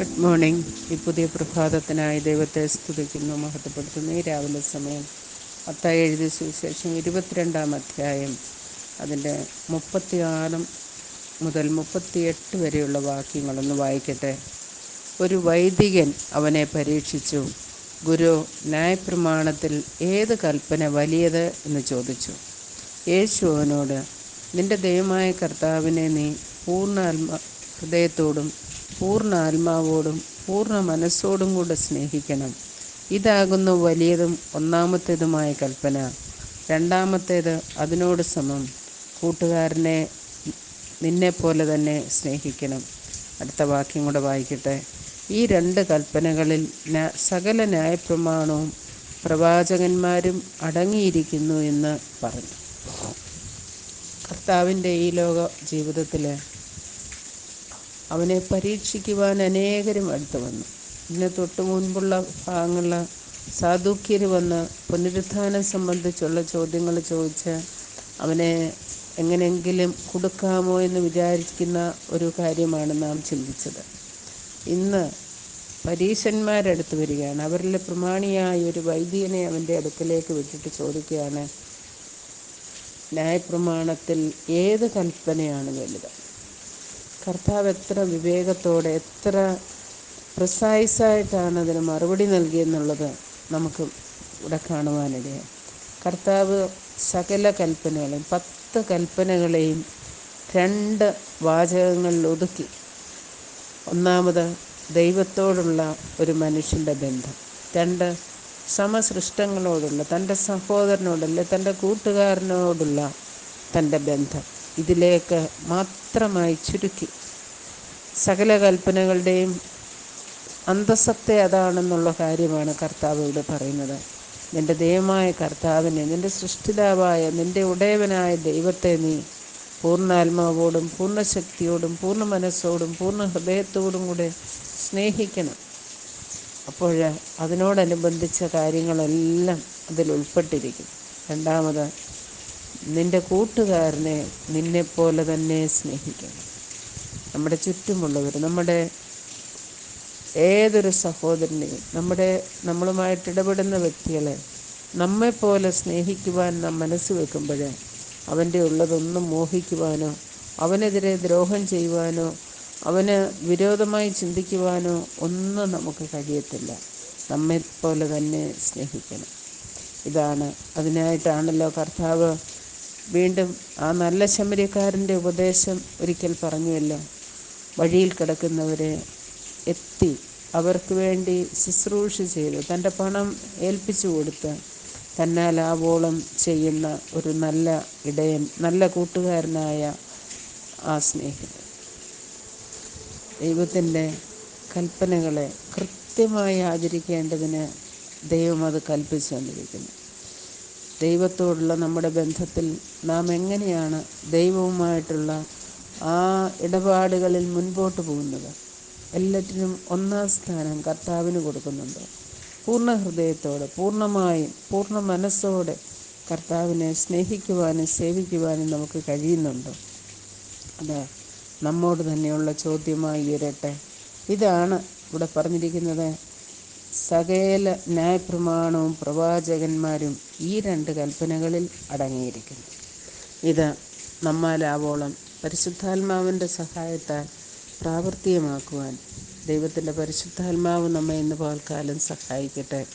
Good morning ഈ പുതിയ പ്രഭാതത്തിനായി ദൈവത്തെ സ്തുതിക്കുന്നു മഹത്വപ്പെടുത്തുന്നു. ഈ രാവിലെ സമയം അത്തായി എഴുതിയ സുവിശേഷം ഇരുപത്തിരണ്ടാം അധ്യായം. അതിന്റെ മുപ്പത്തിയാറ് മുതൽ മുപ്പത്തിയെട്ട് വരെയുള്ള വാക്യങ്ങളൊന്ന് വായിക്കട്ടെ. ഒരു വൈദികൻ അവനെ പരീക്ഷിച്ചു. ഗുരു ന്യായപ്രമാണത്തിൽ ഏത് കൽപ്പന വലിയത് എന്ന് ചോദിച്ചു. യേശു അവനോട് നിന്റെ ദൈവമായ കർത്താവിനെ നീ പൂർണ ഹൃദയത്തോടും പൂർണ ആത്മാവോടും പൂർണ മനസ്സോടും കൂടെ സ്നേഹിക്കണം. ഇതാകുന്നു വലിയതും ഒന്നാമത്തേതുമായ കൽപ്പന. രണ്ടാമത്തേത് അതിനോട് സമം. കൂട്ടുകാരനെ നിന്നെപ്പോലെ തന്നെ സ്നേഹിക്കണം. അടുത്ത വാക്യം കൂടെ വായിക്കട്ടെ. ഈ രണ്ട് കൽപ്പനകളിൽ സകല ന്യായപ്രമാണവും പ്രവാചകന്മാരും അടങ്ങിയിരിക്കുന്നു എന്ന് പറഞ്ഞു. കർത്താവിന്റെ ഈ ലോക ജീവിതത്തിൽ അവനെ പരീക്ഷിക്കുവാൻ അനേകരും അടുത്ത് വന്നു. ഇതിന് തൊട്ട് മുൻപുള്ള ഭാഗങ്ങളിൽ സാധുക്യർ വന്ന് പുനരുത്ഥാനം സംബന്ധിച്ചുള്ള ചോദ്യങ്ങൾ ചോദിച്ച് അവനെ എങ്ങനെയെങ്കിലും കൊടുക്കാമോ എന്ന് വിചാരിക്കുന്ന ഒരു കാര്യമാണ് നാം ചിന്തിച്ചത്. ഇന്ന് പരീശന്മാരടുത്ത് വരികയാണ്. അവരിലെ പ്രമാണിയായ ഒരു വൈദ്യനെ അവന്റെ അടുക്കലേക്ക് വിട്ടിട്ട് ചോദിക്കുകയാണ് ന്യായപ്രമാണത്തിൽ ഏത് കൽപ്പനയാണ് വലുത്? കർത്താവ് എത്ര വിവേകത്തോടെ എത്ര പ്രിസൈസായിട്ടാണ് അതിന് മറുപടി നൽകിയെന്നുള്ളത് നമുക്ക് ഇവിടെ കാണുവാനിടയാണ് കർത്താവ് സകല കൽപ്പനകളെയും പത്ത് കൽപ്പനകളെയും രണ്ട് വാചകങ്ങളിൽ ഒതുക്കി. ഒന്നാമത് ദൈവത്തോടുള്ള ഒരു മനുഷ്യന്റെ ബന്ധം. രണ്ട് സമസൃഷ്ടങ്ങളോടുള്ള തന്റെ സഹോദരനോടുള്ള തന്റെ കൂട്ടുകാരനോടുള്ള തന്റെ ബന്ധം. ഇതിലേക്ക് മാത്രമായി ചുരുക്കി. സകല കൽപ്പനകളുടെയും അന്തസ്സത്തെ അതാണെന്നുള്ള കാര്യമാണ് കർത്താവ് ഇവിടെ പറയുന്നത്. നിന്റെ ദൈവമായ കർത്താവിനെ നിന്റെ സൃഷ്ടിതാവായ നിന്റെ ഉടയവനായ ദൈവത്തെ നീ പൂർണാത്മാവോടും പൂർണശക്തിയോടും പൂർണ മനസ്സോടും പൂർണ ഹൃദയത്തോടും കൂടെ സ്നേഹിക്കണം. അപ്പോൾ അതിനോടനുബന്ധിച്ച കാര്യങ്ങളെല്ലാം അതിൽ ഉൾപ്പെട്ടിരിക്കും. രണ്ടാമത് നിന്റെ കൂട്ടുകാരനെ നിന്നെപ്പോലെ തന്നെ സ്നേഹിക്കണം. നമ്മുടെ ചുറ്റുമുള്ളവർ നമ്മുടെ ഏതൊരു സഹോദരനെയും നമ്മുടെ നമ്മളുമായിട്ട് ഇടപെടുന്ന വ്യക്തികളെ നമ്മെപ്പോലെ സ്നേഹിക്കുവാൻ നാം മനസ്സ് വെക്കുമ്പോൾ അവന്റെ ഉള്ളതൊന്നും മോഹിക്കുവാനോ അവനെതിരെ ദ്രോഹം ചെയ്യുവാനോ അവന് വിരോധമായി ചിന്തിക്കുവാനോ ഒന്നും നമുക്ക് കഴിയത്തില്ല. നമ്മെപ്പോലെ തന്നെ സ്നേഹിക്കണം. ഇതാണ് അതിനായിട്ടാണല്ലോ കർത്താവ് വീണ്ടും ആ നല്ല ശമരിക്കാരന്റെ ഉപദേശം ഒരിക്കൽ പറഞ്ഞുവല്ലോ. വഴിയിൽ കിടക്കുന്നവരെ എത്തി അവർക്ക് വേണ്ടി ശുശ്രൂഷ ചെയ്ത്. തന്റെ പണം ഏൽപ്പിച്ചു കൊടുത്ത് തന്നാൽ ആവോളം ചെയ്യുന്ന ഒരു നല്ല ഇടയൻ നല്ല കൂട്ടുകാരനായ ആ സ്നേഹിതൻ. ദൈവത്തിന്റെ കൽപ്പനകളെ കൃത്യമായി ആചരിക്കേണ്ടതിന് ദൈവം അത് കൽപ്പിച്ചു തന്നിരിക്കുന്നു ദൈവത്തോടുള്ള നമ്മുടെ ബന്ധത്തിൽ നാം എങ്ങനെയാണ് ദൈവവുമായിട്ടുള്ള ആ ഇടപാടുകളിൽ മുൻപോട്ട് പോകുന്നത്? എല്ലാറ്റിനും ഒന്നാം സ്ഥാനം കർത്താവിന് കൊടുക്കുന്നുണ്ട്. പൂർണ ഹൃദയത്തോടെ പൂർണമായും പൂർണ മനസ്സോടെ കർത്താവിനെ സ്നേഹിക്കുവാനും സേവിക്കുവാനും നമുക്ക് കഴിയുന്നുണ്ടോ. അത് നമ്മോട് തന്നെയുള്ള ചോദ്യമായി ഉയരട്ടെ. ഇതാണ് ഇവിടെ പറഞ്ഞിരിക്കുന്നത്. സകല ന്യായപ്രമാണവും പ്രവാചകന്മാരും ഈ രണ്ട് കൽപ്പനകളിൽ അടങ്ങിയിരിക്കുന്നു. ഇത് നമ്മാലാവോളം പരിശുദ്ധാത്മാവിന്റെ സഹായത്താൽ പ്രാവർത്തികമാക്കുവാൻ ദൈവത്തിന്റെ പരിശുദ്ധാത്മാവ് നമ്മെ ഇന്ന് പകൽക്കാലം സഹായിക്കട്ടെ.